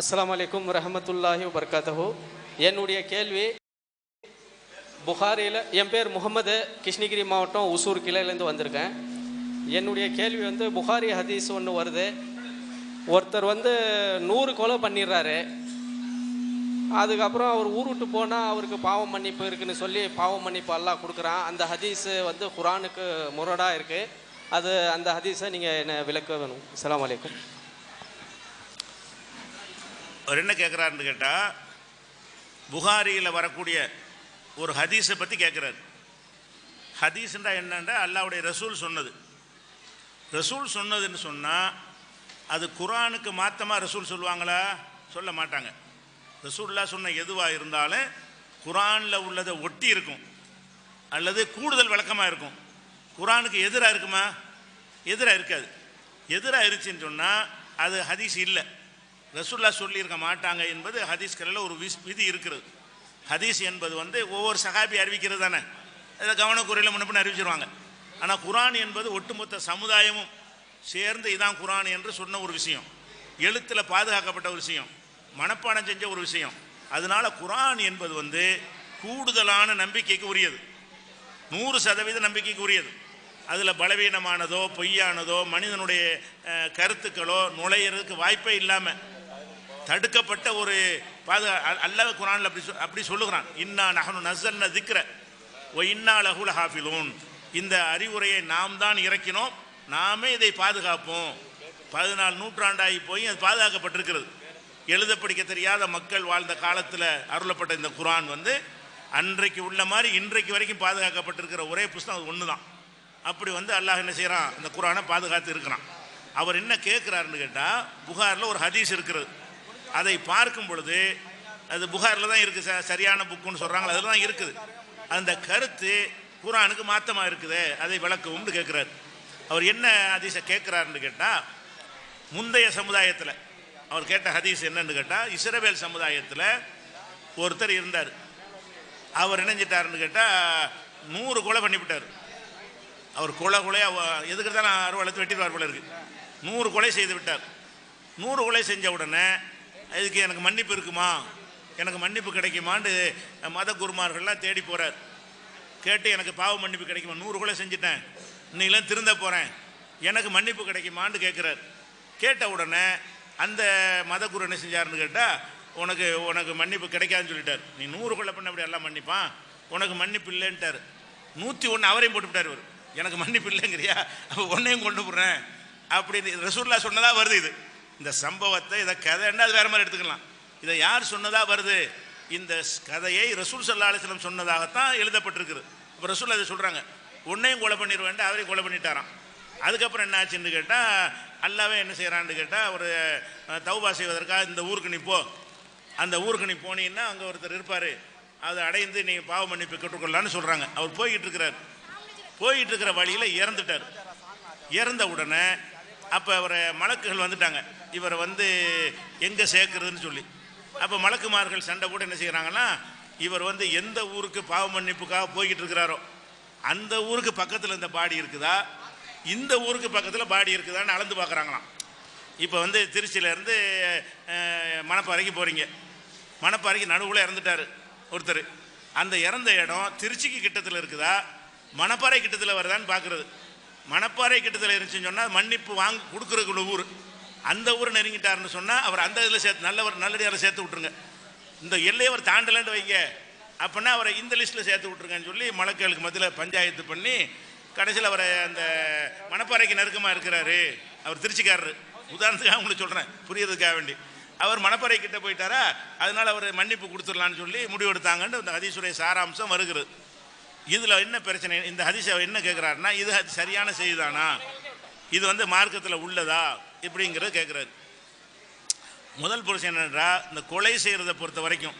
அஸ்லாம் வலைக்கும் ரஹமத்துல்லாஹி வபர்காத்தஹு என்னுடைய கேள்வி புகாரியில் என் பேர் முகமது கிருஷ்ணகிரி மாவட்டம் உசூர் கிளையிலேருந்து வந்திருக்கேன். என்னுடைய கேள்வி வந்து புகாரி ஹதீஸ் ஒன்று வருது. ஒருத்தர் வந்து நூறு கொலை பண்ணிடுறாரு. அதுக்கப்புறம் அவர் ஊர் விட்டு போனால் அவருக்கு பாவம் மன்னிப்பு இருக்குன்னு சொல்லி பாவம் மன்னிப்பு எல்லாம் கொடுக்குறான். அந்த ஹதீஸு வந்து குரானுக்கு முரடாக இருக்குது அது அந்த ஹதீஸை நீங்கள் என்ன விளக்க வேணும்? அலாம் வலைக்கம் அவர் என்ன கேட்குறாருன்னு கேட்டால் புகாரியில் வரக்கூடிய ஒரு ஹதீஸை பற்றி கேட்குறாரு ஹதீஸ்ன்றா என்னன்றா அல்லாவுடைய ரசூல் சொன்னது. ரசூல் சொன்னதுன்னு சொன்னால் அது குரானுக்கு மாற்றமாக ரசூல் சொல்லுவாங்களா? சொல்ல மாட்டாங்க. ரசூல்லா சொன்ன எதுவாக இருந்தாலும் குரானில் உள்ளதை ஒட்டி இருக்கும். அல்லது கூடுதல் விளக்கமாக இருக்கும். குரானுக்கு எதிராக இருக்குமா? எதிராக இருக்காது. எதிராக இருந்துச்சுன்னு சொன்னால் அது ஹதீஸ் இல்லை. ரசுல்லா சொல்லியிருக்க மாட்டாங்க என்பது ஹதீஸ்களில் ஒரு விஸ் விதி இருக்கிறது ஹதீஸ் என்பது வந்து ஒவ்வொரு சகாபி அறிவிக்கிறது தானே. அதை கவனக்குறையில் முன்னப்பின்னு அறிவிச்சிருவாங்க. ஆனால் குரான் என்பது ஒட்டுமொத்த சமுதாயமும் சேர்ந்து இதான் குரான் என்று சொன்ன ஒரு விஷயம். எழுத்தில் பாதுகாக்கப்பட்ட ஒரு விஷயம். மனப்பாடம் செஞ்ச ஒரு விஷயம். அதனால குரான் என்பது வந்து கூடுதலான நம்பிக்கைக்கு உரியது. நூறு சதவீத நம்பிக்கைக்கு உரியது. அதில் பலவீனமானதோ பொய்யானதோ மனிதனுடைய கருத்துக்களோ நுழையிறதுக்கு வாய்ப்பே இல்லாமல் தடுக்கப்பட்ட ஒரு பாதுகா அ- அல்லாஹ் குரானில் அப்படி அப்படி சொல்லுகிறான். இன்னா நகனு நசன்ன திக்ர ஓ இன்னா லகுல ஹாஃபிலூன் இந்த அறிவுரையை நாம் தான் இறக்கினோம். நாமே இதை பாதுகாப்போம். பதினாலு நூற்றாண்டாகி போய் அது பாதுகாக்கப்பட்டிருக்கிறது. எழுத படிக்க தெரியாத மக்கள் வாழ்ந்த காலத்தில் அருளப்பட்ட இந்த குரான் வந்து அன்றைக்கு உள்ள மாதிரி இன்றைக்கு வரைக்கும் பாதுகாக்கப்பட்டிருக்கிற ஒரே புஸ்தகம் அது ஒன்று தான் அப்படி வந்து அல்லாஹ் என்ன செய்கிறான் இந்த குரானை பாதுகாத்து இருக்கிறான். அவர் என்ன கேட்குறாருன்னு கேட்டால் புகாரில் ஒரு ஹதீஸ் இருக்கிறது. அதை பார்க்கும் பொழுது அது புகாரில் தான் இருக்குது ச- சரியான புக்குன்னு சொல்கிறாங்களா அதில் தான் இருக்குது. அந்த கருத்து குரானுக்கு மாற்றமாக இருக்குது அதை விளக்கவும்னு கேட்குறாரு அவர் என்ன ஹதீஸை கேட்குறாருன்னு கேட்டால் முந்தைய சமுதாயத்தில் அவர் கேட்ட ஹதீஸ் என்னன்னு கேட்டால் இஸ்ரவேல் சமுதாயத்தில் ஒருத்தர் இருந்தார். அவர் இணைஞ்சிட்டாருன்னு கேட்டால் நூறு கொலை பண்ணிவிட்டார். அவர் கொலை கொலையாக எதுக்கு தான் அறுவலத்து வெட்டிடுவார் போல இருக்கு. நூறு கொலை செய்து விட்டார். நூறு கொலை செஞ்ச உடனே இதுக்கு எனக்கு மன்னிப்பு இருக்குமா? எனக்கு மன்னிப்பு கிடைக்குமான்னு மத குருமார்கள்லாம் தேடி போகிறார் கேட்டு எனக்கு பாவ மன்னிப்பு கிடைக்குமா? நூறு கூட செஞ்சிட்டேன். இன்னைக்கெல்லாம் திருந்த போகிறேன் எனக்கு மன்னிப்பு கிடைக்குமான்னு கேட்குறார் கேட்ட உடனே அந்த மத குரு என்ன செஞ்சாருன்னு கேட்டால் உனக்கு உனக்கு மன்னிப்பு கிடைக்காதுன்னு சொல்லிட்டார். நீ நூறு கொள்ள பண்ண அப்படி எல்லாம் மன்னிப்பான். உனக்கு மன்னிப்பு இல்லைன்ட்டார். நூற்றி ஒன்று அவரையும் போட்டுவிட்டார் இவர். எனக்கு மன்னிப்பு இல்லைங்கிறியா? அப்போ உன்னையும் கொண்டு போடுறேன் அப்படின்னு ரசூல்லா சொன்னதாக வருது இது. இந்த சம்பவத்தை இதை கதைன்னா அது வேற மாதிரி எடுத்துக்கலாம். இதை யார் சொன்னதா வருது? இந்த ஸ்- கதையை ரசூல் சல்லா அலிஸ்லம் சொன்னதாகத்தான் எழுதப்பட்டிருக்குது. இப்போ ரசூல் அதை சொல்கிறாங்க உன்னையும் கொலை பண்ணிடுவேன்ட்டு அவரையும் கொலை பண்ணிட்டாராம். அதுக்கப்புறம் என்ன ஆச்சுன்னு கேட்டால் அல்லாவே என்ன செய்கிறான்னு கேட்டால் ஒரு தௌபா செய்வதற்காக இந்த ஊருக்கு நீ போ. அந்த ஊருக்கு நீ போனீங்கன்னா அங்கே ஒருத்தர் இருப்பார். அதை அடைந்து நீ பாவ மன்னிப்பு கற்றுக்கொள்ளலான்னு சொல்கிறாங்க அவர் போய்கிட்டு இருக்கிறார். போயிட்டு இருக்கிற வழியில் இறந்துட்டார். இறந்த உடனே அப்போ அவரை மலக்குகள் வந்துட்டாங்க. இவரை வந்து எங்கே சேர்க்கறதுன்னு சொல்லி. அப்போ மலக்குமார்கள் சண்டை போட்டு என்ன செய்கிறாங்கன்னா இவர் வந்து எந்த ஊருக்கு பாவ மன்னிப்புக்காக போய்கிட்டு இருக்கிறாரோ அந்த ஊருக்கு பக்கத்தில் இந்த பாடி இருக்குதா? இந்த ஊருக்கு பக்கத்தில் பாடி இருக்குதான்னு அளந்து பார்க்குறாங்களாம். இப்போ வந்து திருச்சியிலேருந்து மணப்பாறைக்கு போகிறீங்க மணப்பாறைக்கு நடுவில் இறந்துட்டார் ஒருத்தர். அந்த இறந்த இடம் திருச்சிக்கு கிட்டத்தில் இருக்குதா? மணப்பாறை கிட்டத்தில் வருதான்னு பார்க்குறது மணப்பாறை கிட்டத்தில் இருந்துச்சுன்னு சொன்னால் மன்னிப்பு வாங்க கொடுக்குறதுக்குள்ள ஊர். அந்த ஊர் நெருங்கிட்டாருன்னு சொன்னால் அவர் அந்த இதில் சேர்த்து நல்லவர் நல்லடியாரை சேர்த்து விட்ருங்க இந்த எல்லையை அவர் தாண்டலன்னு வைங்க. அப்படின்னா அவரை இந்த லிஸ்ட்டில் சேர்த்து விட்ருங்கன்னு சொல்லி மலக்களுக்கு மத்தியில் பஞ்சாயத்து பண்ணி கடைசியில் அவரை அந்த மணப்பாறைக்கு நெருக்கமாக இருக்கிறாரு. அவர் திருச்சிக்காரரு. உதாரணத்துக்காக உங்களுக்கு சொல்கிறேன் புரியறதுக்காக வேண்டி. அவர் மணப்பாறை கிட்ட போயிட்டாரா? அதனால் அவர் மன்னிப்பு கொடுத்துடலான்னு சொல்லி முடிவெடுத்தாங்கன்னு அந்த ஹதீஸுடைய சாராம்சம் வருகிறது. இதில் என்ன பிரச்சனை? இந்த ஹதீஸ் என்ன கேட்குறாருன்னா இது சரியான செய்திதானா? இது வந்து மார்க்கத்தில் உள்ளதா? இப்படிங்கிறத கேட்குறாரு முதல் புருஷன் என்னன்றா இந்த கொலை செய்கிறத பொறுத்த வரைக்கும்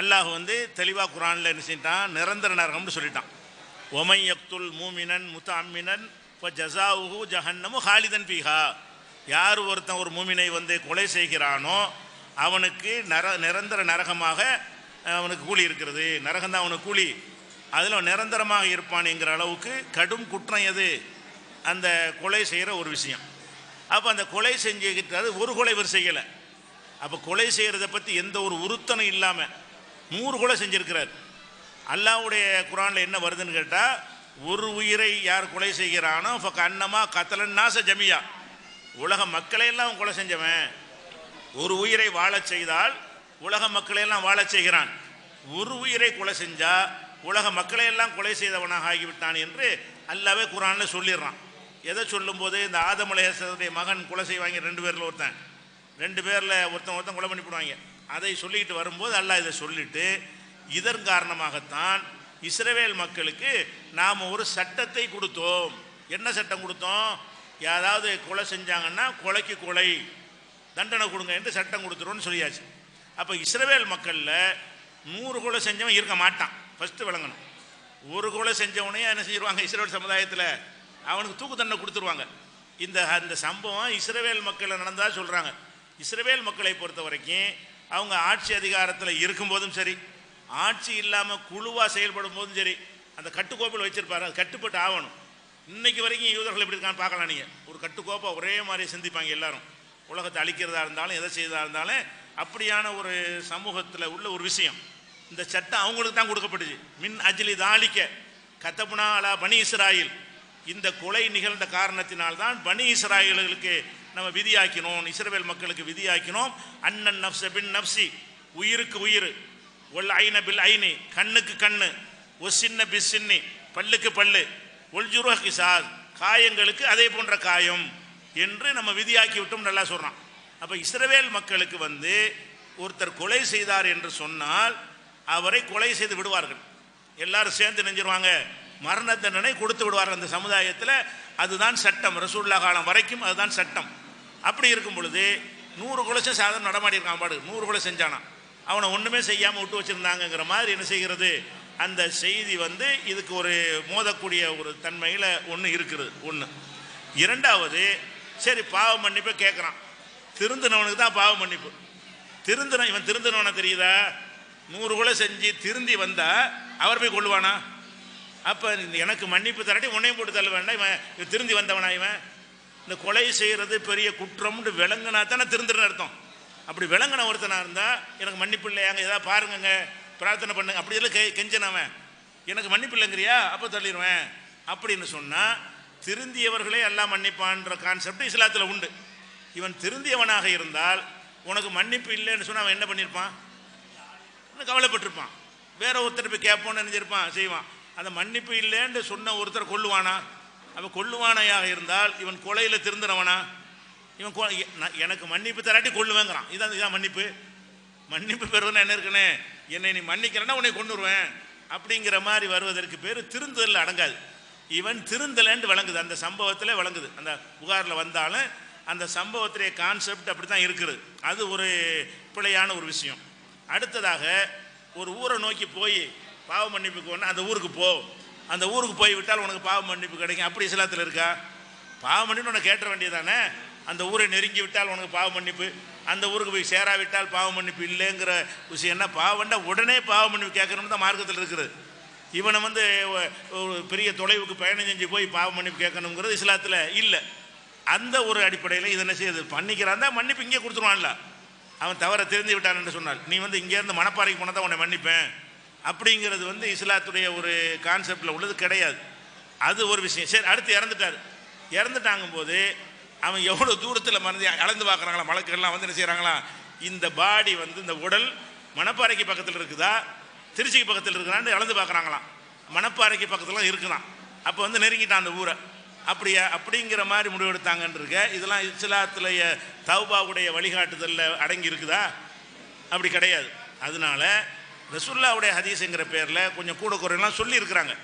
அல்லாஹ் வந்து தெளிவாக குரானில் என்ன செஞ்சிட்டான்? நிரந்தர நரகம்னு சொல்லிட்டான். ஒமை யக்துல் மூமினன் முத்த அம்மினன் இப்போ ஜசாவுஹு ஜஹன்னமு ஹாலிதன் பீஹா யார் ஒருத்தன் ஒரு மூமினை வந்து கொலை செய்கிறானோ அவனுக்கு நர நிரந்தர நரகமாக அவனுக்கு கூலி இருக்கிறது. நரகம் தான் அவனுக்கு கூலி. அதில் நிரந்தரமாக இருப்பான்ங்கிற அளவுக்கு கடும் குற்றம் எது? அந்த கொலை செய்கிற ஒரு விஷயம். அப்போ அந்த கொலை செஞ்சுக்கிட்டது ஒரு கொலை இவர் செய்யலை. அப்போ கொலை செய்கிறத பற்றி எந்த ஒரு உறுத்தனும் இல்லாமல் நூறு கொலை செஞ்சுருக்கிறார். அல்லாவுடைய குரானில் என்ன வருதுன்னு கேட்டால் ஒரு உயிரை யார் கொலை செய்கிறானோ இப்போ கண்ணமா கத்தலன்னாச ஜமியா. உலக மக்களையெல்லாம் அவன் கொலை செஞ்சவன். ஒரு உயிரை வாழச் செய்தால் உலக மக்களையெல்லாம் வாழச் செய்கிறான். ஒரு உயிரை கொலை செஞ்சால் உலக மக்களையெல்லாம் கொலை செய்தவனாக ஆகிவிட்டான் என்று அல்லாவே குரானில் சொல்லிடுறான். எதை சொல்லும்போது இந்த ஆதமலையசருடைய மகன் கொலை செய்வாங்க ரெண்டு பேரில் ஒருத்தன். ரெண்டு பேரில் ஒருத்தன் ஒருத்தன் கொலை பண்ணி போடுவாங்க அதை சொல்லிட்டு வரும்போது அல்லா இதை சொல்லிட்டு இதன் காரணமாகத்தான் இஸ்ரவேல் மக்களுக்கு நாம் ஒரு சட்டத்தை கொடுத்தோம். என்ன சட்டம் கொடுத்தோம்? யாராவது கொலை செஞ்சாங்கன்னா கொலைக்கு கொலை. தண்டனை கொடுங்க என்று சட்டம் கொடுத்துருவோன்னு சொல்லியாச்சு. அப்போ இஸ்ரவேல் மக்களில் நூறு கொலை செஞ்சவன் இருக்க மாட்டான். ஃபஸ்ட்டு விளங்கணும். ஒரு கொலை செஞ்சவனையும் என்ன செஞ்சிருவாங்க இஸ்ரேல் சமுதாயத்தில்? அவனுக்கு தூக்கு தண்டனை கொடுத்துருவாங்க. இந்த அந்த சம்பவம் இஸ்ரேவேல் மக்களை நடந்தால் சொல்கிறாங்க இஸ்ரேவேல் மக்களை பொறுத்த வரைக்கும் அவங்க ஆட்சி அதிகாரத்தில் இருக்கும்போதும் சரி ஆட்சி இல்லாமல் குழுவாக செயல்படும் போதும் சரி அந்த கட்டுக்கோப்பில் வச்சிருப்பாரு. அது கட்டுப்பட்டு ஆகணும். இன்றைக்கி வரைக்கும் யூதர்கள் எப்படி இருக்கான்னு பார்க்கலாம் நீங்கள் ஒரு கட்டுக்கோப்பை ஒரே மாதிரி சிந்திப்பாங்க எல்லாரும். உலகத்தை அழிக்கிறதா இருந்தாலும் எதை செய்ததாக இருந்தாலும் அப்படியான ஒரு சமூகத்தில் உள்ள ஒரு விஷயம். இந்த சட்டம் அவங்களுக்கு தான் கொடுக்கப்பட்டுச்சு. மின் அஜிலி தாளிக்க கத்தபுனா அலா பனி இஸ்ராயில். இந்த கொலை நிகழ்ந்த காரணத்தினால்தான் பனி இஸ்ராயல்களுக்கு நம்ம விதியாக்கினோம் இஸ்ரவேல் மக்களுக்கு விதியாக்கினோம். அண்ணன் நப்ச பின் நப்சி உயிருக்கு உயிர். ஒல் ஐன பில் ஐனி கண்ணுக்கு கண்ணு. ஒ சின்ன பிஸ் சின்னி பல்லுக்கு பல்லு. ஒல் ஜுருஹ கிசாஸ் காயங்களுக்கு அதே போன்ற காயம் என்று நம்ம விதியாக்கி விட்டோம் நல்லா சொல்கிறான் அப்போ இஸ்ரவேல் மக்களுக்கு வந்து ஒருத்தர் கொலை செய்தார் என்று சொன்னால் அவரை கொலை செய்து விடுவார்கள். எல்லாரும் சேர்ந்து நெஞ்சிருவாங்க. மரண தண்டனை கொடுத்து விடுவார் அந்த சமுதாயத்தில். அதுதான் சட்டம். ரசூல்லா காலம் வரைக்கும் அதுதான் சட்டம். அப்படி இருக்கும் பொழுது நூறு குலசம் செஞ்சு சாதாரண நடமாடி இருக்கான் பாடு. நூறு குலை செஞ்சானா? அவனை ஒன்றுமே செய்யாமல் விட்டு வச்சிருந்தாங்கங்கிற மாதிரி என்ன செய்கிறது? அந்த செய்தி வந்து இதுக்கு ஒரு மோதக்கூடிய ஒரு தன்மையில் ஒன்று இருக்கிறது ஒன்று இரண்டாவது சரி பாவ மன்னிப்பை கேட்குறான். திருந்தினவனுக்கு தான் பாவ மன்னிப்பு. திருந்தின இவன் திருந்தினவனை தெரியுதா? நூறு கொலை செஞ்சு திருந்தி வந்தால் அவர் போய் கொள்ளுவானா அப்போ எனக்கு மன்னிப்பு தரட்டி உன்னையும் போட்டு தள்ள வேண்டாம். இவன் இவன் திருந்தி வந்தவனா இவன்? இந்த கொலை செய்கிறது பெரிய குற்றம்னு விளங்கினா தானே திருந்துறன்னு அர்த்தம். அப்படி விளங்கின ஒருத்தனாக இருந்தால் எனக்கு மன்னிப்பு இல்லையாங்க ஏதாவது பாருங்கங்க பிரார்த்தனை பண்ணுங்க. அப்படி எல்லாம் கெ கெஞ்சனவன் எனக்கு மன்னிப்பு இல்லைங்கிறியா? அப்போ தள்ளிடுவேன் அப்படின்னு சொன்னால் திருந்தியவர்களே எல்லாம் மன்னிப்பான்ற கான்செப்ட் இஸ்லாத்தில் உண்டு. இவன் திருந்தியவனாக இருந்தால் உனக்கு மன்னிப்பு இல்லைன்னு சொன்னால் அவன் என்ன பண்ணியிருப்பான் கவலைப்பட்டிருப்பான். வேற ஒருத்தர் போய் கேட்போன்னு நினைச்சிருப்பான் செய்வான். அந்த மன்னிப்பு இல்லைன்னு சொன்ன ஒருத்தர் கொள்ளுவானா அவன் கொள்ளுவானையாக இருந்தால் இவன் கொலையில் திருந்துறவனா இவன் கொ- எ- நான் எனக்கு மன்னிப்பு தராட்டி கொள்ளுவேங்கிறான் இதான் இதான் மன்னிப்பு. மன்னிப்பு பெறுவதுன்னு என்ன இருக்குன்னு? என்னை நீ மன்னிக்கிறேன்னா உன்னை கொண்டுருவேன் அப்படிங்கிற மாதிரி வருவதற்கு பேர் திருந்துதல் அடங்காது. இவன் திருந்தலன்னு வழங்குது அந்த சம்பவத்தில் வழங்குது அந்த புகாரில் வந்தாலும் அந்த சம்பவத்துடைய கான்செப்ட் அப்படி தான் இருக்குது. அது ஒரு பிழையான ஒரு விஷயம். அடுத்ததாக ஒரு ஊரை நோக்கி போய் பாவ மன்னிப்புக்கு ஒன்று அந்த ஊருக்கு போ. அந்த ஊருக்கு போய் விட்டால் உனக்கு பாவ மன்னிப்பு கிடைக்கும். அப்படி இஸ்லாத்தில் இருக்கா? பாவ மன்னிப்பு உனக்கு கேட்ட வேண்டியதானே அந்த ஊரை நெருங்கி விட்டால் உனக்கு பாவ மன்னிப்பு. அந்த ஊருக்கு போய் சேராவிட்டால் பாவ மன்னிப்பு இல்லைங்கிற விஷயம் என்ன? பாவம்னா உடனே பாவ மன்னிப்பு கேட்கணும்னு தான் மார்க்கத்தில் இருக்குது. இவனை வந்து ஒரு பெரிய தொலைவுக்கு பயணம் செஞ்சு போய் பாவ மன்னிப்பு கேட்கணுங்கிறது இஸ்லாத்தில் இல்லை. அந்த ஒரு அடிப்படையில் இதை என்ன செய்யுது? பண்ணிக்கிறான் தான் மன்னிப்பு இங்கே கொடுத்துருவான்ல. அவன் தவற தெரிஞ்சு விட்டான் என்று சொன்னால் நீ வந்து இங்கேருந்து மணப்பாறைக்கு போனால் தான் உன்னை மன்னிப்பேன். அப்படிங்கிறது வந்து இஸ்லாத்துடைய ஒரு கான்செப்டில் உள்ளது கிடையாது. அது ஒரு விஷயம். சரி அடுத்து இறந்துட்டார். இறந்துட்டாங்கும் போது அவன் எவ்வளோ தூரத்தில் மறந்து அளந்து பார்க்குறாங்களா? மலக்கெல்லாம் வந்து என்ன செய்கிறாங்களா இந்த பாடி வந்து இந்த உடல் மணப்பாறைக்கு பக்கத்தில் இருக்குதா? திருச்சிக்கு பக்கத்தில் இருக்குதான்னு அளந்து பார்க்குறாங்களாம். மணப்பாறைக்கு பக்கத்தில் இருக்குதான் அப்போ வந்து நெருங்கிட்டான் அந்த ஊரை. அப்படியா? அப்படிங்கிற மாதிரி முடிவெடுத்தாங்கன்னு இருக்க இதெல்லாம் இஸ்லாத்துடைய தௌபாவுடைய வழிகாட்டுதலில் அடங்கி இருக்குதா? அப்படி கிடையாது. அதனால ரசுல்லாவுடைய ஹதீஸுங்கிற பேரில் கொஞ்சம் கூட குறையெல்லாம் சொல்லியிருக்கிறாங்க.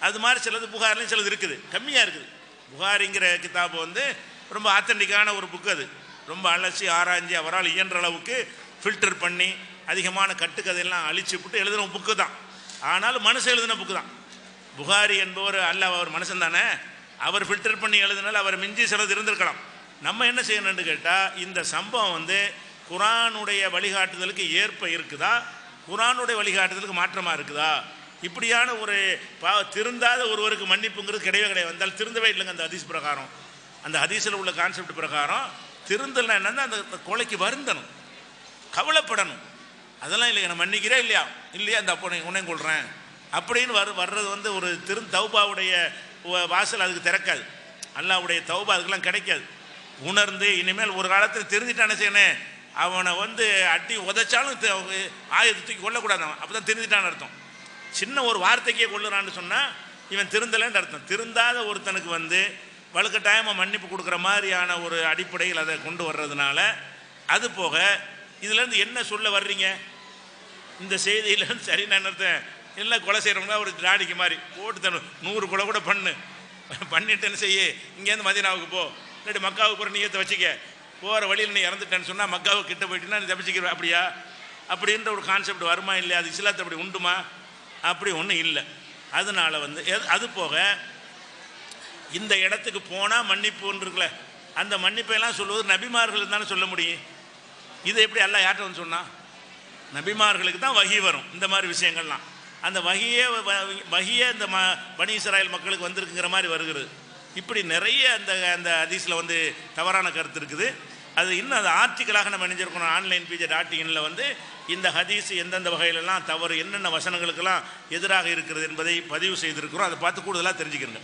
அது மாதிரி சிலது புகார்லேயும் சிலது இருக்குது. கம்மியாக இருக்குது. புகாரிங்கிற கிதாபு வந்து ரொம்ப ஆத்தன்டிக்கான ஒரு புக்கு அது. ரொம்ப அலசி ஆராய்ஞ்சு அவரால் இயன்ற அளவுக்கு ஃபில்டர் பண்ணி அதிகமான கட்டுக்கதையெல்லாம் அழிச்சு விட்டு எழுதின புக்கு தான். ஆனாலும் மனசு எழுதின புக்கு தான். புகாரி என்பவர் அல்ல அவர் மனுஷன் தானே? அவர் ஃபில்டர் பண்ணி எழுதினால அவர் மிஞ்சி சிலது இருந்திருக்கலாம். நம்ம என்ன செய்யணும்னு கேட்டால் இந்த சம்பவம் வந்து குரானுடைய வழிகாட்டுதலுக்கு ஏற்ப இருக்குதா? குரானுடைய வழிகாட்டுதலுக்கு மாற்றமாக இருக்குதா? இப்படியான ஒரு பா திருந்தாத ஒருவருக்கு மன்னிப்புங்கிறது கிடையவே கிடையாது. வந்தால் திருந்தவே இல்லைங்க அந்த ஹதீஸ் பிரகாரம். அந்த ஹதீஸில் உள்ள கான்செப்ட் பிரகாரம் திருந்தல்னா என்னன்னா அந்த கொலைக்கு வருந்தணும். அதெல்லாம் இல்லைங்க நான் மன்னிக்கிறே இல்லையா? இல்லையா? அந்த அப்போ உன்னையும் கொள்கிறேன் அப்படின்னு வரு வர்றது வந்து ஒரு திரு தௌபாவுடைய வாசல் அதுக்கு திறக்காது. அல்லாவுடைய தௌபா அதுக்கெல்லாம் கிடைக்காது. உணர்ந்து இனிமேல் ஒரு காலத்தில் தெரிஞ்சுட்டானே செய்யணே அவனை வந்து அட்டி உதைச்சாலும் த- ஆயுதத்தை தூக்கி கொல்லக்கூடாது அவன். அப்போ தான் திருந்திட்டான்னு அர்த்தம். சின்ன ஒரு வார்த்தைக்கே கொள்ளுறான்னு சொன்னால் இவன் திருந்தலைன்னு அர்த்தம். திருந்தாத ஒருத்தனுக்கு வந்து வலுக்கட்டாயமாக மன்னிப்பு கொடுக்குற மாதிரியான ஒரு அடிப்படையில் அதை கொண்டு வர்றதுனால அது போக இதுலேருந்து என்ன சொல்ல வர்றீங்க? இந்த செய்தியிலேருந்து சரி நான் அர்த்தம் இல்லை கொலை செய்கிறவங்க ஒரு திராடிக்கு மாதிரி. போட்டு தரணும். நூறு கொலை கூட பண்ணு. பண்ணிட்டேன்னு செய்ய. இங்கேருந்து மதினாவுக்கு போ. இல்லாட்டி மக்காவுக்கு போகிற நீயத்தை வச்சுக்க. போகிற வழியில் நீ இறந்துட்டேன்னு சொன்னால் மக்காவுக்கு கிட்ட போயிட்டுனா நீ தப்பிச்சிக்கிற அப்படியா? அப்படின்ற ஒரு கான்செப்ட் வருமா இல்லையா? அது இஸ்லாத்தை அப்படி உண்டுமா? அப்படி ஒன்றும் இல்லை. அதனால் வந்து எது- அது போக இந்த இடத்துக்கு போனால் மன்னிப்புன்னு இருக்குல்ல அந்த மன்னிப்பையெல்லாம் சொல்லுவது நபிமார்கள் தானே சொல்ல முடியும். இதை எப்படி எல்லாம் யார்கிட்ட வந்து சொன்னால் நபிமார்களுக்கு தான் வகி வரும் இந்த மாதிரி விஷயங்கள்லாம். அந்த வகியே வ- வகியே இந்த ம பனி மக்களுக்கு வந்திருக்குங்கிற மாதிரி வருகிறது. இப்படி நிறைய அந்த அந்த ஹதீஸில் வந்து தவறான கருத்து இருக்குது. அது இன்னும் அது ஆர்டிக்கலாக நம்ம நினைஞ்சிருக்கணும் ஆன்லைன் பிஜே டாட் இன்ல வந்து இந்த ஹதீஸ் எந்தெந்த வகையிலெல்லாம் தவறு என்னென்ன வசனங்களுக்கெல்லாம் எதிராக இருக்கிறது என்பதை பதிவு செய்திருக்கிறோம். அதை பார்த்து கூடுதலாக தெரிஞ்சுக்கிறோங்க.